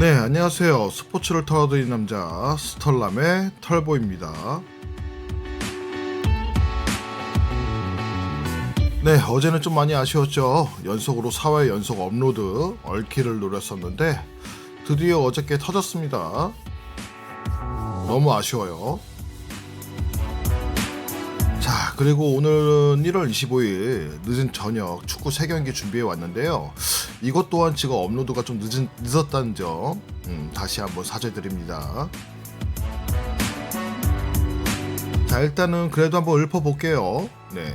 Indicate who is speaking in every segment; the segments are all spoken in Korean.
Speaker 1: 네, 안녕하세요. 스포츠를 털어드린 남자 스털남의 털보입니다. 네, 어제는 좀 많이 아쉬웠죠. 연속으로 4회 연속 업로드 얼키를 노렸었는데 드디어 어저께 터졌습니다. 너무 아쉬워요. 자, 그리고 오늘은 1월 25일 늦은 저녁 축구 3경기 준비해 왔는데요. 이것 또한 지금 업로드가 좀 늦은, 늦었다는 점 음, 다시 한번 사죄드립니다. 자, 일단은 그래도 한번 읊어볼게요. 네.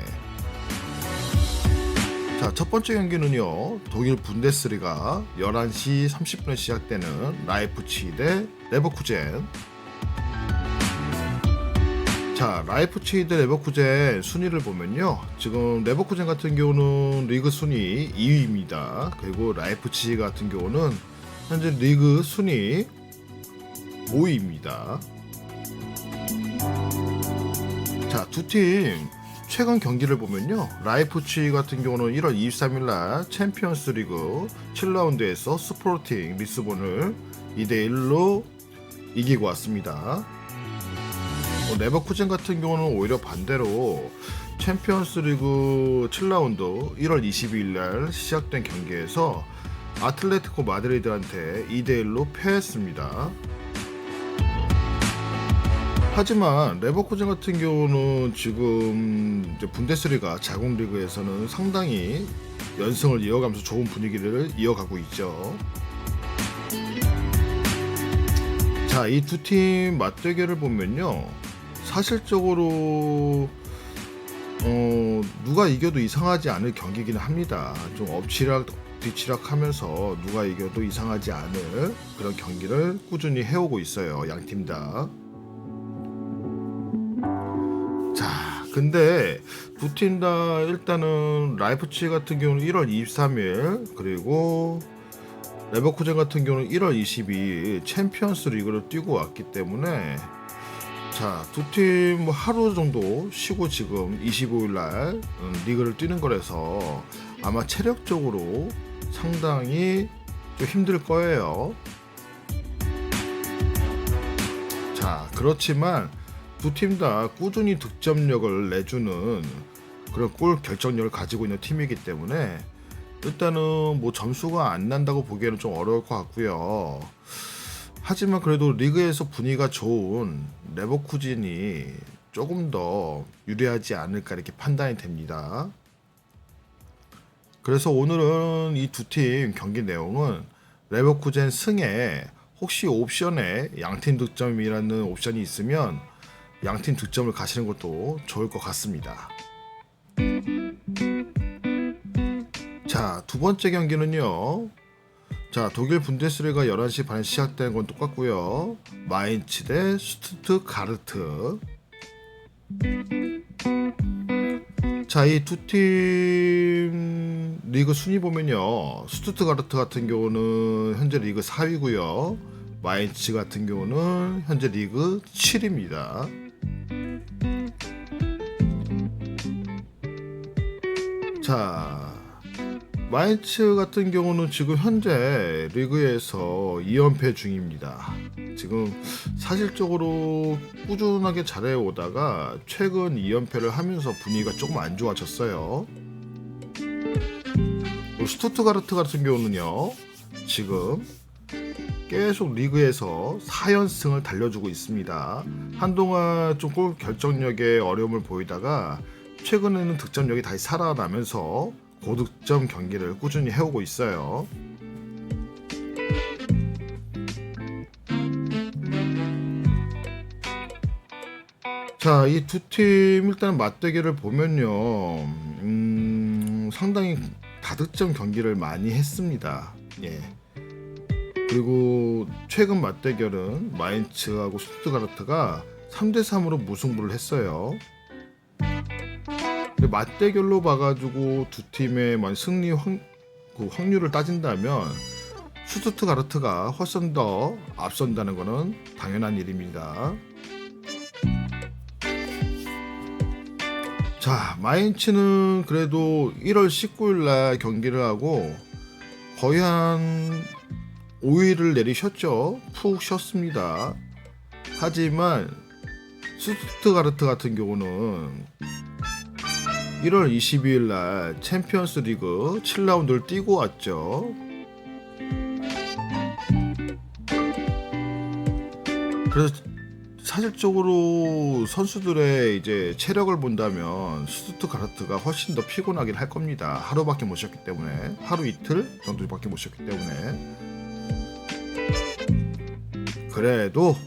Speaker 1: 자, 첫 번째 경기는요. 독일 분데스리가 11시 30분에 시작되는 라이프치 대 레버쿠젠 자, 라이프치히드 레버쿠젠 순위를 보면요. 지금 레버쿠젠 같은 경우는 리그 순위 2위입니다. 그리고 라이프치히 같은 경우는 현재 리그 순위 5위입니다. 자, 두 팀 최근 경기를 보면요. 라이프치히 같은 경우는 1월 23일 날 챔피언스 리그 7라운드에서 스포팅 리스본을 2대 1로 이기고 왔습니다. 어, 레버쿠젠 같은 경우는 오히려 반대로 챔피언스 리그 7라운드 1월 22일 날 시작된 경기에서 아틀레티코 마드리드한테 2대 1로 패했습니다. 하지만 레버쿠젠 같은 경우는 지금 분데스리가 자국 리그에서는 상당히 연승을 이어가면서 좋은 분위기를 이어가고 있죠. 자, 이 두 팀 맞대결을 보면요. 사실적으로 어, 누가 이겨도 이상하지 않을 경기기는 합니다. 좀 엎치락 뒤치락 하면서 누가 이겨도 이상하지 않을 그런 경기를 꾸준히 해오고 있어요. 양 팀 다. 자, 근데 두 팀 다 일단은 라이프치 같은 경우는 1월 23일 그리고 레버쿠젠 같은 경우는 1월 22일 챔피언스 리그를 뛰고 왔기 때문에 자, 두 팀 하루 정도 쉬고 지금 25일 날 음, 리그를 뛰는 거라서 아마 체력적으로 상당히 좀 힘들 거예요. 자, 그렇지만 두 팀 다 꾸준히 득점력을 내주는 그런 골 결정력을 가지고 있는 팀이기 때문에 일단은 뭐 점수가 안 난다고 보기에는 좀 어려울 것 같고요. 하지만 그래도 리그에서 분위기가 좋은 레버쿠진이 조금 더 유리하지 않을까 이렇게 판단이 됩니다. 그래서 오늘은 이 두 팀 경기 내용은 레버쿠젠 승에 혹시 옵션에 양팀 득점이라는 옵션이 있으면 양팀 득점을 가시는 것도 좋을 것 같습니다. 자, 두 번째 경기는요. 자, 독일 분데스리가 11시 반에 시작되는 건 똑같고요. 마인츠 대 슈투트가르트. 자, 이 두 팀 리그 순위 보면요. 슈투트가르트 같은 경우는 현재 리그 4위고요. 마인츠 같은 경우는 현재 리그 7위입니다. 자, 마인츠 같은 경우는 지금 현재 리그에서 2연패 중입니다. 지금 사실적으로 꾸준하게 잘해 오다가 최근 2연패를 하면서 분위기가 조금 안 좋아졌어요. 그리고 슈투트가르트 같은 경우는요. 지금 계속 리그에서 4연승을 달려주고 있습니다. 한동안 좀 골 결정력에 어려움을 보이다가 최근에는 득점력이 다시 살아나면서 고득점 경기를 꾸준히 해오고 있어요. 자, 이 두 팀 일단 맞대결을 보면요, 음, 상당히 다득점 경기를 많이 했습니다. 예. 그리고 최근 맞대결은 마인츠하고 슈트가르트가 3대 3으로 무승부를 했어요. 근데 맞대결로 봐가지고 두 팀의 만 승리 확, 그 확률을 따진다면 슈투트가르트가 훨씬 더 앞선다는 것은 당연한 일입니다. 자, 마인츠는 그래도 1월 19일 날 경기를 하고 거의 한 5위를 내리셨죠. 푹 쉬었습니다. 하지만 스투트가르트 같은 경우는 1월 22일 날 챔피언스 리그 7라운드를 뛰고 왔죠. 그래서 사실적으로 선수들의 이제 체력을 본다면 스투트가르트가 훨씬 더 피곤하긴 할 겁니다. 하루밖에 못 쉬었기 때문에 하루 이틀 정도밖에 못 쉬었기 때문에 그래도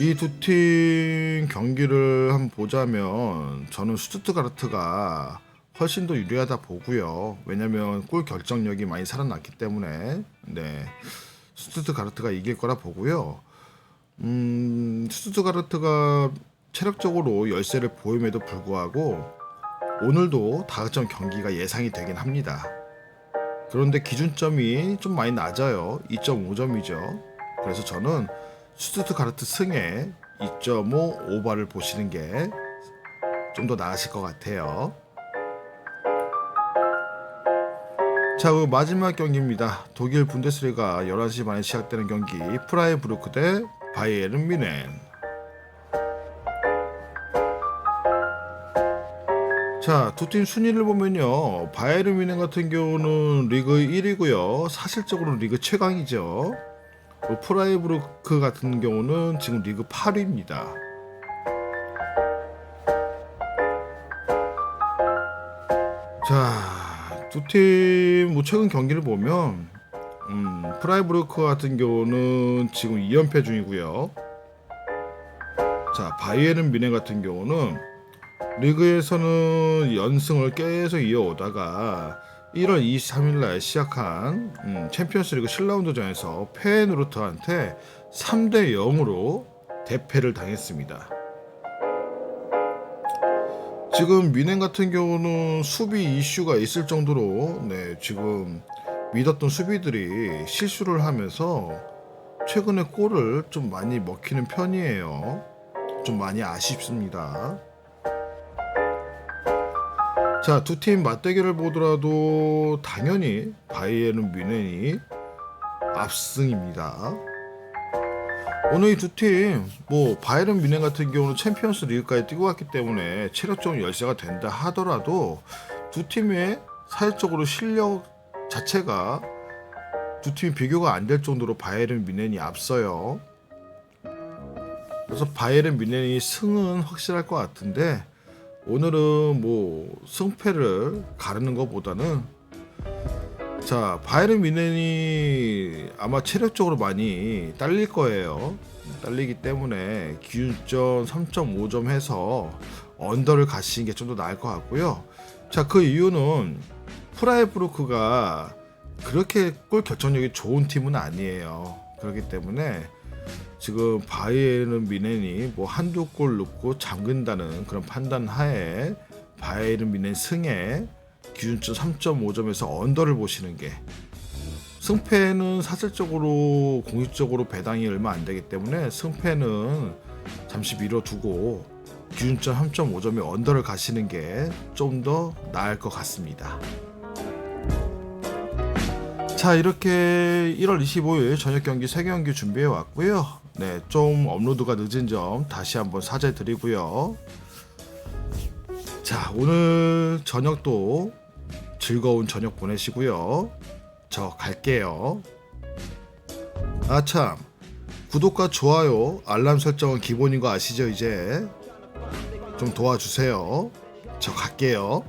Speaker 1: 이 두 팀 경기를 한번 보자면 저는 스투트가르트가 훨씬 더 유리하다 보고요. 왜냐면 골 결정력이 많이 살아났기 때문에 네 스투트가르트가 이길 거라 보고요. 음, 스투트가르트가 체력적으로 열세를 보임에도 불구하고 오늘도 다득점 경기가 예상이 되긴 합니다. 그런데 기준점이 좀 많이 낮아요. 2.5점이죠. 그래서 저는 스투트가르트 승에 2.5 오버를 보시는 게 좀 더 나으실 것 같아요. 자, 그 마지막 경기입니다. 독일 분데스리가 11시 반에 시작되는 경기 프라이브루크 대 바이에른 미넨. 자, 두 팀 순위를 보면요. 바이에른 미넨 같은 경우는 리그 1위고요. 사실적으로 리그 최강이죠. 그리고 프라이브루크 같은 경우는 지금 리그 8위입니다. 자, 두팀뭐 최근 경기를 보면 음, 프라이브루크 같은 경우는 지금 2연패 중이고요. 자, 바이에른 미네 같은 경우는 리그에서는 연승을 계속 이어오다가 1월 23일 날 시작한 음, 챔피언스리그 7라운드전에서 페에누르트한테 3대 0으로 대패를 당했습니다. 지금 미넨 같은 경우는 수비 이슈가 있을 정도로 네, 지금 믿었던 수비들이 실수를 하면서 최근에 골을 좀 많이 먹히는 편이에요. 좀 많이 아쉽습니다. 자, 두 팀 맞대결을 보더라도 당연히 바이에른 뮌헨이 압승입니다. 오늘 이 두 팀, 뭐 바이에른 뮌헨 같은 경우는 챔피언스 리그까지 뛰고 왔기 때문에 체력적인 열세가 된다 하더라도 두 팀의 사회적으로 실력 자체가 두 팀이 비교가 안 될 정도로 바이에른 뮌헨이 앞서요. 그래서 바이에른 뮌헨이 승은 확실할 것 같은데 오늘은 뭐 승패를 가르는 것보다는 자 바이에른 뮌헨이 아마 체력적으로 많이 딸릴 거예요. 딸리기 때문에 기준점 3.5점 해서 언더를 가시는 게 좀 더 나을 것 같고요. 자 그 이유는 프라이브루크가 그렇게 골 결정력이 좋은 팀은 아니에요. 그렇기 때문에 지금 바이에른 미넨이 뭐 한두 골 넣고 잠근다는 그런 판단 하에 바이에른 미넨 승에 기준점 3.5점에서 언더를 보시는 게 승패는 사실적으로 공식적으로 배당이 얼마 안 되기 때문에 승패는 잠시 미뤄두고 기준점 3.5점의 언더를 가시는 게 좀 더 나을 것 같습니다. 자 이렇게 1월 25일 저녁 경기 3경기 준비해 왔고요. 네, 좀 업로드가 늦은 점 다시 한번 사죄드리고요. 자 오늘 저녁도 즐거운 저녁 보내시고요. 저 갈게요. 아 참 구독과 좋아요 알람 설정은 기본인 거 아시죠 이제 좀 도와주세요. 저 갈게요.